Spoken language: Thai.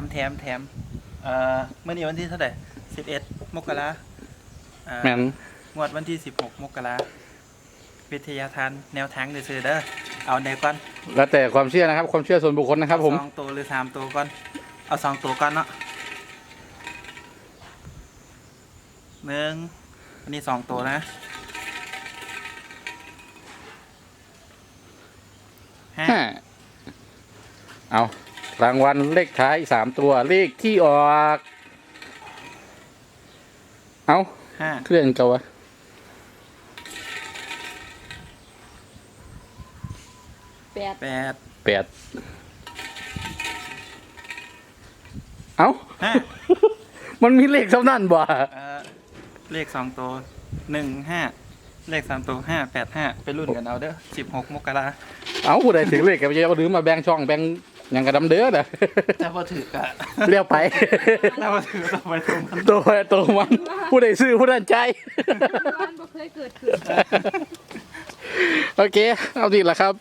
มแถมแถมเอ่อเมื่อนี้วันที่เท่าไหร่สิบเอ็ดมกราอ่าแม่นงวดวันที่สิบหกมกราวิทยาทานแนวทางเดือเด้อเอาไหนก่อนแล้วแต่ความเชื่อนะครับ ความเชื่อส่วนบุคคลนะครับ ผมสองตัวหรือสามตัวก่อน เอาสองตัวก่อนเนาะหนึ่งอันนี้สองตัวนะห้าห้าเอา รางวัลเลขท้ายสามตัวเลขที่ออก เอาห้าเคลื่อนเก่าวะแปดแปดแปดเอาห้ามันมีเลขเท่านั้นบ่เอ่อเลขสองตัวหนึ่งห้าเลขสามตัวห้าแปดห้าไปรุ่นกันเอาเด้อสิบหกมกราเอาผู้ใดถึงเลขกับจะเอาดื้อมาแบ่งช่องแบ่งห ยังกระดำเด้อเด้อถ้าพอถือกะเรียกไปถ้าพอถือต่อไปตรงมันตัวตัวมันผู้ใดซื้อผู้นั้นใจบ้านบ่เคยเกิดขึ้นโอเค เอาดีละครับ